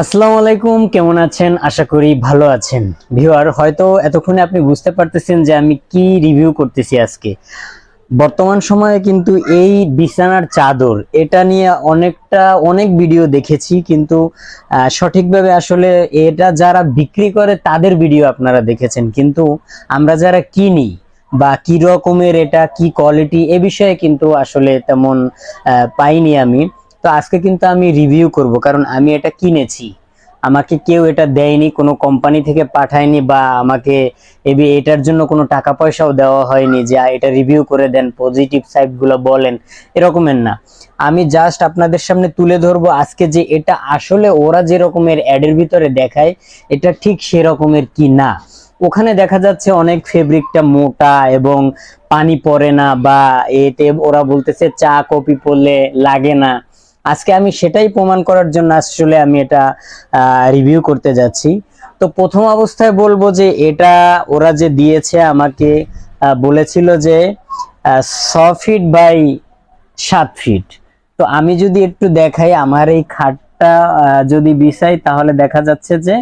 আসসালামু আলাইকুম, কেমন আছেন? আশা করি ভালো আছেন। ভিউয়ার, হয়তো এতক্ষণে আপনি বুঝতে পারতেছেন যে আমি কি রিভিউ করতেছি আজকে। বর্তমান সময়ে কিন্তু এই বিছানার চাদর, এটা নিয়ে অনেকটা, অনেক ভিডিও দেখেছি, কিন্তু সঠিকভাবে আসলে এটা যারা বিক্রি করে তাদের ভিডিও আপনারা দেখেছেন। কিন্তু আমরা যারা কিনি বা কি রকমের এটা, কি কোয়ালিটি এ বিষয়ে কিন্তু আসলে তেমন পাইনি আমি। তো আজকে কিন্তু আমি রিভিউ করব, কারণ আমি এটা কিনেছি। আমাকে কেউ এটা দেয়নি, কোনো কোম্পানি থেকে পাঠায়নি বা আমাকে এবি এটার জন্য কোনো টাকা পয়সাও দেওয়া হয়নি যে এটা রিভিউ করে দেন পজিটিভ সাইডগুলো বলেন। এরকমের না। আমি জাস্ট আপনাদের সামনে তুলে ধরবো আজকে যে এটা আসলে ওরা যে রকমের অ্যাডের ভিতরে দেখায়, এটা ঠিক সেরকমের কি না। ওখানে দেখা যাচ্ছে অনেক ফেব্রিকটা মোটা এবং পানি পড়ে না বা এতে ওরা বলতেছে চা কপি পড়লে লাগে না। আজকে আমি সেটাই প্রমাণ করার জন্য আসলে আমি এটা রিভিউ করতে যাচ্ছি। তো প্রথম অবস্থায় বলব যে এটা ওরা যে দিয়েছে আমাকে বলেছিল যে ছ ফিট বাই সাত ফিট তো আমি যদি একটু দেখাই, আমার এই খাটটা যদি বিছাই, তাহলে দেখা যাচ্ছে যে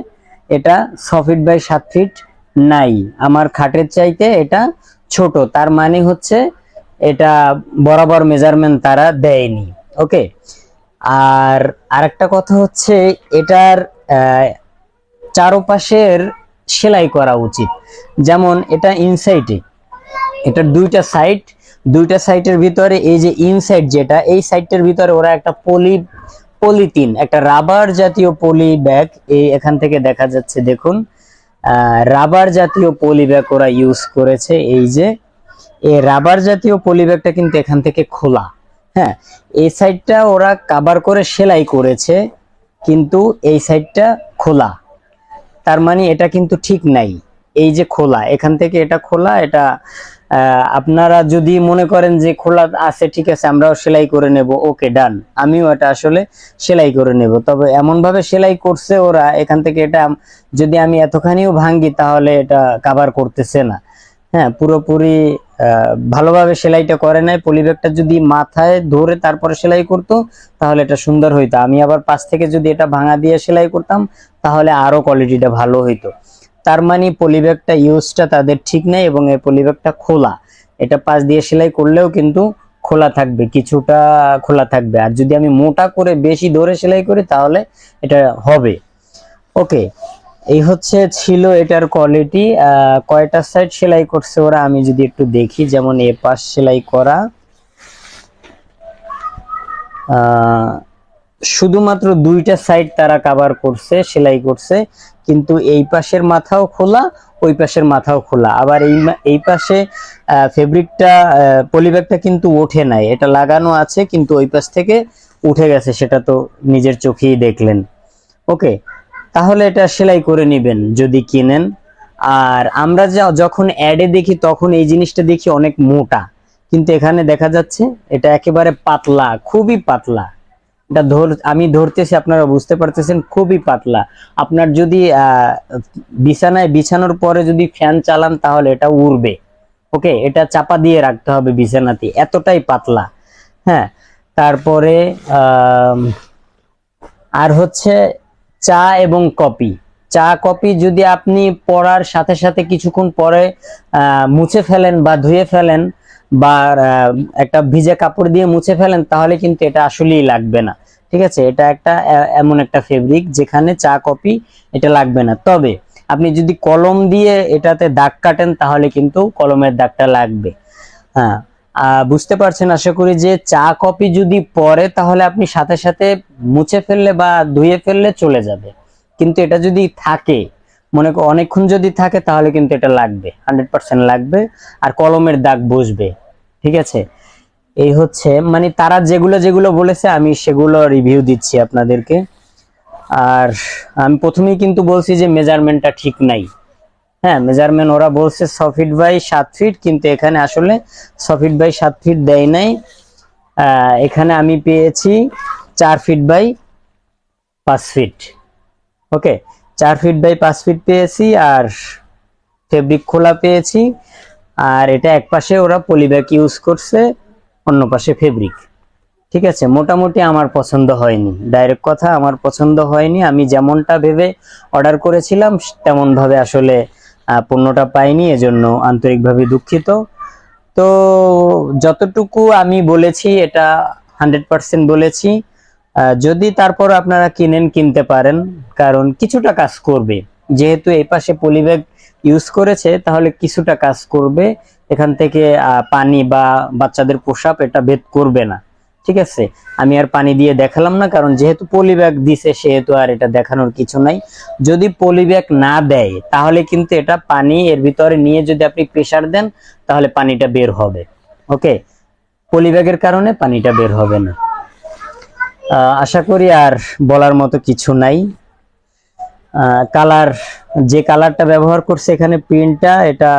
এটা ছ ফিট বাই সাত ফিট নাই। আমার খাটের চাইতে এটা ছোট। তার মানে হচ্ছে এটা বরাবর মেজারমেন্ট তারা দেয়নি। ওকে আর আরেকটা কথা হচ্ছে এটার চারপাশের সেলাই করা উচিত। যেমন এটা ইনসাইটে এটার দুইটা সাইড দুইটা সাইটের ভিতরে এই যে ইনসাইড যেটা, এই সাইডটার ভিতরে ওরা একটা পলি পলিথিন একটা রাবার জাতীয় পলি ব্যাগ এই এখান থেকে দেখা যাচ্ছে, দেখুন। রাবার জাতীয় পলি ব্যাগ ওরা ইউজ করেছে, এই যে, এই রাবার জাতীয় পলি ব্যাগটা কিন্তু এখান থেকে খোলা। হ্যাঁ এই সাইডটা ওরা কাবার করে সেলাই করেছে, কিন্তু এই সাইডটা খোলা। তার মানে এটা কিন্তু ঠিক নাই। এই যে খোলা, এখান থেকে এটা খোলা, এটা আপনারা যদি মনে করেন যে খোলা আছে, ঠিক আছে, আমরাও সেলাই করে নেব, ওকে, ডান। আমিও এটা আসলে সেলাই করে নেব। তবে এমন ভাবে সেলাই করছে ওরা, এখান থেকে এটা যদি আমি এতখানিও ভাঙ্গি, তাহলে এটা কাভার করতেছে না। হ্যাঁ পুরোপুরি ভালোভাবে সেলাইটা করে নাই। পলিব্যাগটা যদি মাথায় ধরে তারপরে সেলাই করতো, তাহলে এটা সুন্দর হইতো। আমি আবার পাশ থেকে যদি এটা ভাঙা দিয়ে সেলাই করতাম, তাহলে আরও কোয়ালিটিটা ভালো হইতো। তার মানে পলিব্যাগটা ইউজটা তাদের ঠিক নাই এবং এই পলিব্যাগটা খোলা। এটা পাশ দিয়ে সেলাই করলেও কিন্তু খোলা থাকবে, কিছুটা খোলা থাকবে। আর যদি আমি মোটা করে বেশি ধরে সেলাই করি, তাহলে এটা হবে। ওকে এই হচ্ছে ছিল এটার কোয়ালিটি কয়টা সাইড সেলাই করছে ওরা আমি যদি একটু দেখি, যেমন এ পাশ সেলাই করা। শুধুমাত্র দুইটা সাইড তারা কাভার করছে, সেলাই করছে, কিন্তু এই পাশের মাথাও খোলা, ওই পাশের মাথাও খোলা। আবার এই এই পাশে ফেব্রিকটা পলিব্যাগটা কিন্তু ওঠে নাই। এটা লাগানো আছে, কিন্তু ওই পাশ থেকে উঠে গেছে, সেটা তো নিজের চোখেই দেখলেন। ওকে তাহলে এটা সেলাই করে নেবেন যদি কিনেন। আর আমরা যা যখন অ্যাডে দেখি, তখন এই জিনিসটা দেখি অনেক মোটা। কিন্তু এখানে দেখা যাচ্ছে, এটা একেবারে পাতলা, খুবই পাতলা। এটা ধর, আমি ধরতেছি, আপনারা বুঝতে পারতেছেন, খুবই পাতলা। আপনার যদি বিছানায় বিছানোর পরে যদি ফ্যান চালান, তাহলে এটা উড়বে। ওকে এটা চাপা দিয়ে রাখতে হবে বিছানাতে, এতটাই পাতলা। হ্যাঁ? তারপরে আর হচ্ছে চা এবং কপি। চা, কপি যদি আপনি পড়ার সাথে সাথে কিছুক্ষণ পরে মুছে ফেলেন বা ধুয়ে ফেলেন বা একটা ভিজে কাপড় দিয়ে মুছে ফেলেন, তাহলে কিন্তু এটা আসলেই লাগবে না। ঠিক আছে? এটা একটা এমন একটা ফেব্রিক যেখানে চা, কপি এটা লাগবে না। তবে আপনি যদি কলম দিয়ে এটাতে দাগ কাটেন, তাহলে কিন্তু কলমের দাগটা লাগবে। হ্যাঁ বুঝতে পারছেন, আশা করি যে চা কপি যদি পরে, তাহলে আপনি সাথে সাথে মুছে ফেললে বা ধুয়ে ফেললে চলে যাবে। কিন্তু এটা যদি থাকে, মনে কর অনেকক্ষণ যদি থাকে, তাহলে কিন্তু এটা লাগবে হান্ড্রেড পার্সেন্ট লাগবে, আর কলমের দাগ বসবে, ঠিক আছে? এই হচ্ছে মানে তারা যেগুলো যেগুলো বলেছে, আমি সেগুলো রিভিউ দিচ্ছি আপনাদেরকে। আর আমি প্রথমেই কিন্তু বলছি যে মেজারমেন্টটা ঠিক নাই। হ্যাঁ মেজারমেন্ট ওরা বলছে ছ ফিট বাই সাত ফিট কিন্তু এখানে আসলে ছ ফিট বাই সাত ফিট দেয় নাই। এখানে আমি পেয়েছি চার ফিট বাই পাঁচ ফিট ওকে চার ফিট বাই পাঁচ ফিট পেয়েছি আর ফেব্রিক খোলা পেয়েছি। আর এটা এক পাশে ওরা পলিব্যাগ ইউজ করছে, অন্য পাশে ফেব্রিক ঠিক আছে, মোটামুটি আমার পছন্দ হয়নি। ডাইরেক্ট কথা, আমার পছন্দ হয়নি। আমি যেমনটা ভেবে অর্ডার করেছিলাম, তেমনভাবে আসলে পণ্যটা পাইনি, এজন্য আন্তরিকভাবে দুঃখিত। তো যতটুকু আমি বলেছি, এটা হান্ড্রেড পার্সেন্ট বলেছি। যদি তারপর আপনারা কিনেন, কিনতে পারেন, কারণ কিছুটা কাজ করবে। যেহেতু এই পাশে পলিব্যাগ ইউজ করেছে, তাহলে কিছুটা কাজ করবে। এখান থেকে পানি বা বাচ্চাদের পোশাক এটা ভেদ করবে না। ঠিক আছে? আমি আর পানি দিয়ে দেখালাম না, কারণ যেহেতু পলিব্যাগ দিছে, সেহেতু আর এটা দেখানোর কিছু নাই। যদি পলিব্যাগ না দেয়, তাহলে কিন্তু এটা পানি এর ভিতরে নিয়ে যদি আপনি প্রেসার দেন, তাহলে পানিটা বের হবে। ওকে? পলিব্যাগের কারণে পানিটা বের হবে না। আশা করি আর বলার মতো কিছু নাই। কালার, যে কালারটা ব্যবহার করছে এখানে প্রিন্টটা, এটা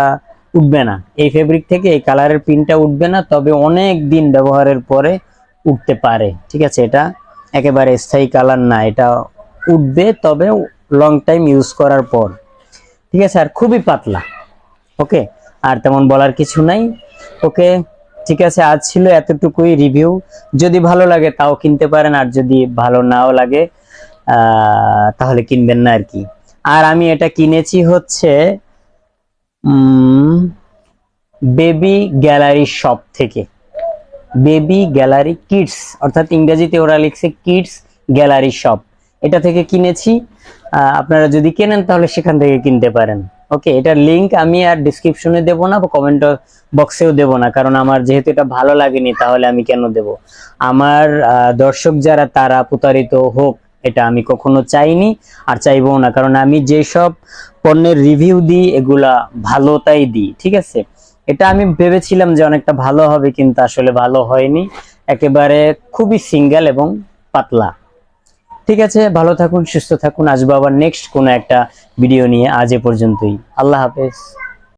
উঠবে না। এই ফেব্রিক থেকে এই কালারের প্রিন্টটা উঠবে না, তবে অনেক দিন ব্যবহারের পরে উঠতে পারে, ঠিক আছে? এটা একেবারে স্থায়ী কালার না, এটা উঠবে তবে লং টাইম ইউজ করার পর, ঠিক আছে? আর খুবই পাতলা, ওকে? আর তেমন বলার কিছু নাই, ওকে? ঠিক আছে, আজ ছিল এতটুকুই রিভিউ যদি ভালো লাগে তাও কিনতে পারেন, আর যদি ভালো নাও লাগে তাহলে কিনবেন না আর কি। আর আমি এটা কিনেছি হচ্ছে বেবি গ্যালারি শপ থেকে। বেবি গ্যালারি কিডস, অর্থাৎ ইংরেজিতে ওরা লিখছে কিডস গ্যালারি শপ। এটা থেকে কিনেছি। আপনারা যদি কেনেন তাহলে সেখান থেকে কিনতে পারেন। ওকে, এটার লিংক আমি আর ডিসক্রিপশনে দেব না, বা কমেন্ট বক্সেও দেব না, কারণ আমার যেহেতু এটা ভালো লাগেনি, তাহলে আমি কেন দেব? আমার দর্শক যারা, তারা প্রতারিত হোক, এটা আমি কখনো চাইনি আর চাইব না, কারণ আমি যেসব পণ্যের রিভিউ দিই, এগুলা ভালো তাই দিই, ঠিক আছে? এটা আমি ভেবেছিলাম যে অনেকটা ভালো হবে, কিন্তু আসলে ভালো হয়নি। একেবারে খুবই সিঙ্গেল এবং পাতলা। ঠিক আছে, ভালো থাকুন, সুস্থ থাকুন। আসব আবার নেক্সট কোনো একটা ভিডিও নিয়ে। আজ এ পর্যন্তই। আল্লাহ হাফেজ।